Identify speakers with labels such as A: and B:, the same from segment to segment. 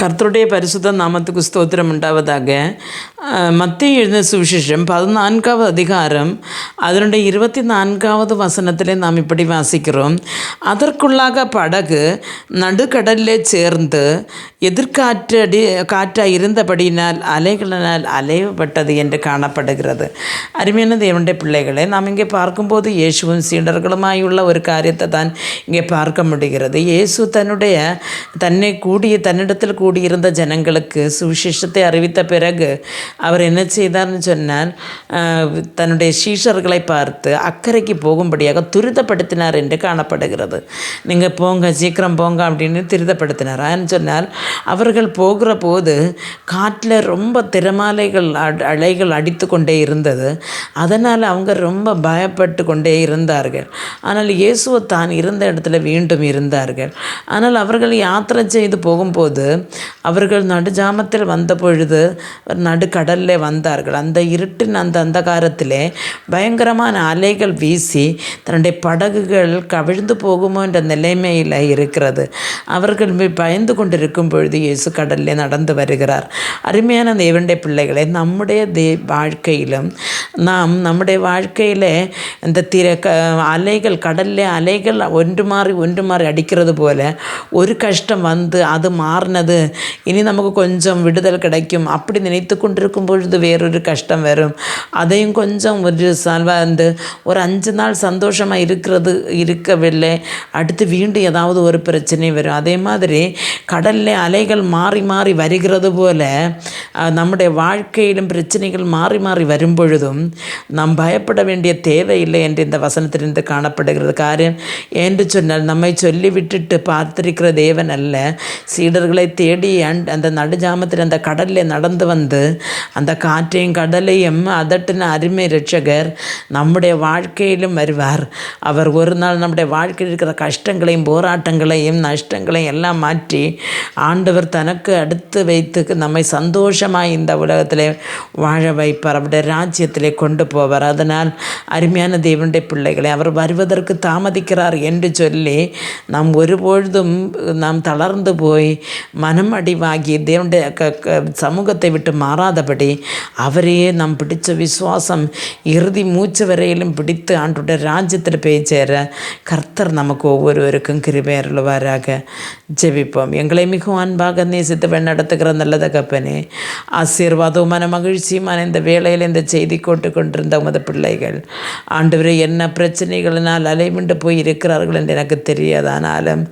A: கர்த்தருடைய பரிசுத்த நாமத்துக்கு ஸ்தோத்திரம் உண்டாவதாக. மத்திய எழுந்த சுவிசேஷம் பதினான்காவது அதிகாரம் அதனுடைய இருபத்தி நான்காவது வசனத்திலே நாம் இப்படி வாசிக்கிறோம். அதற்குள்ளாக படகு நடுக்கடலிலே சேர்ந்து எதிர்காற்றடி காற்றாக இருந்தபடியினால் அலைகளினால் அலைவுபட்டது என்று காணப்படுகிறது. அருமையான தேவனுடைய பிள்ளைகளை நாம் இங்கே பார்க்கும்போது இயேசுவும் சீடர்களுமாயுள்ள ஒரு காரியத்தை தான் இங்கே பார்க்க முடிகிறது. இயேசு தன்னுடைய தன்னை கூடிய தன்னிடத்தில் கூடியிருந்த ஜனங்களுக்கு சுவிசேஷத்தை அறிவித்த பிறகு அவர் என்ன செய்தார்னு சொன்னால் தன்னுடைய சீஷர்களை பார்த்து அக்கறைக்கு போகும்படியாக துரிதப்படுத்தினார் என்று காணப்படுகிறது. நீங்கள் போங்க சீக்கிரம் போங்க அப்படின்னு துரிதப்படுத்தினார். சொன்னால் அவர்கள் போகிற போது காட்டில் ரொம்ப திறமாலைகள் அலைகள் அடித்து கொண்டே இருந்தது. அதனால் அவங்க ரொம்ப பயப்பட்டு கொண்டே இருந்தார்கள். ஆனால் இயேசுவை தான் இருந்த இடத்துல மீண்டும் இருந்தார்கள். ஆனால் அவர்கள் யாத்திரை செய்து போகும்போது அவர்கள் நடுஜாமத்தில் வந்த பொழுது நடுக்கடலில் வந்தார்கள். அந்த இருட்டின் அந்த அந்தகாரத்திலே பயங்கரமான அலைகள் வீசி தன்னுடைய படகுகள் கவிழ்ந்து போகுமோ என்ற நிலைமையில் இருக்கிறது. அவர்கள் பயந்து கொண்டிருக்கும் பொழுது இயேசு கடலில் நடந்து வருகிறார். அருமையான தேவனுடைய பிள்ளைகளை நம்முடைய தே வாழ்க்கையிலும் நாம் நம்முடைய வாழ்க்கையில் இந்த திர க அலைகள் கடலில் அலைகள் ஒன்று மாறி ஒன்று மாறி அடிக்கிறது போல ஒரு கஷ்டம் வந்து அது மாறினது இனி நமக்கு கொஞ்சம் விடுதல் கிடைக்கும். அப்படி நினைத்து கொண்டிருக்கும் பொழுது வேறொரு கஷ்டம் வரும். அதையும் கொஞ்சம் ஒரு வந்து ஒரு அஞ்சு நாள் சந்தோஷமாக இருக்கிறது இருக்கவில்லை. அடுத்து வீண்டும் ஏதாவது ஒரு பிரச்சனை வரும். அதே மாதிரி கடலில் அலைகள் மாறி மாறி வருகிறது போல் நம்முடைய வாழ்க்கையிலும் பிரச்சனைகள் மாறி மாறி வரும்பொழுதும் நாம் பயப்பட வேண்டிய தேவையில்லை என்று இந்த வசனத்திலிருந்து காணப்படுகிறது. காரியம் என்று சொன்னால் நம்மை சொல்லி விட்டுட்டு பார்த்திருக்கிற தேவன் அல்ல. சீடர்களை தேடி அந்த நடுஜாமத்தில் அந்த கடலில் நடந்து வந்து அந்த காற்றையும் கடலையும் அதட்டின அருமை ரட்சகர் நம்முடைய வாழ்க்கையிலும் வருவார். அவர் ஒரு நாள் நம்முடைய வாழ்க்கையில் இருக்கிற கஷ்டங்களையும் போராட்டங்களையும் நஷ்டங்களையும் எல்லாம் மாற்றி ஆண்டவர் தனக்கு அடுத்து வைத்து நம்மை சந்தோஷம் சந்தோஷமாக இந்த உலகத்தில் வாழ வைப்பார். அவருடைய ராஜ்யத்திலே கொண்டு போவார். அதனால் அருமையான தேவனுடைய பிள்ளைகளை அவர் வருவதற்கு தாமதிக்கிறார் என்று சொல்லி நாம் ஒருபொழுதும் நாம் தளர்ந்து போய் மனம் அடிவாகி தேவனுடைய சமூகத்தை விட்டு மாறாதபடி அவரையே நாம் பிடிச்ச விசுவாசம் இறுதி மூச்சு வரையிலும் பிடித்து ஆண்டுடைய ராஜ்யத்தில் போய் சேர கர்த்தர் நமக்கு ஒவ்வொருவருக்கும் கிருபையருள்வாராக ஜெபிப்போம். எங்களை மிகவும் அன்பாக நேசித்து நடத்துகிற நல்ல தகப்பனே ஆசீர்வாதமான மகிழ்ச்சியுமான இந்த வேளையில் இந்த செய்தி கொண்டு கொண்டிருந்த உமது பிள்ளைகள். ஆண்டவரை என்ன பிரச்சனைகளினால் அலைவிண்டு போய் இருக்கிறார்கள் என்று எனக்கு தெரியாதானாலும்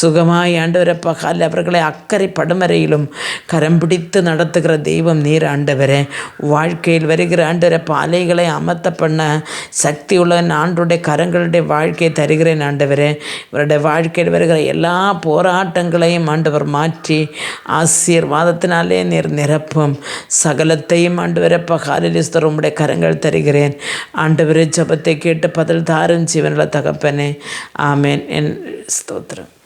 A: சுகமாய் ஆண்டவரை பகால் அவர்களை அக்கறை படுமறையிலும் கரம் பிடித்து நடத்துகிற தெய்வம் நீர் ஆண்டவரே. வாழ்க்கையில் வருகிற ஆண்டவரை பாலைகளை அமர்த்த பண்ண சக்தி உள்ள ஆண்டுடைய கரங்களுடைய வாழ்க்கையை தருகிறேன் ஆண்டவரே. இவருடைய வாழ்க்கையில் வருகிற எல்லா போராட்டங்களையும் ஆண்டவர் மாற்றி ஆசீர்வாதத்தினாலே நீர் நிரப்பும். சகலத்தையும் ஆண்டவரை பகாலில் உம்முடைய கரங்கள் தருகிறேன். ஆண்டவரே ஜபத்தை கேட்டு பதில் தாரும் ஜீவனில் தகப்பனே. ஆமேன். என் ஸ்தோத்திரம்.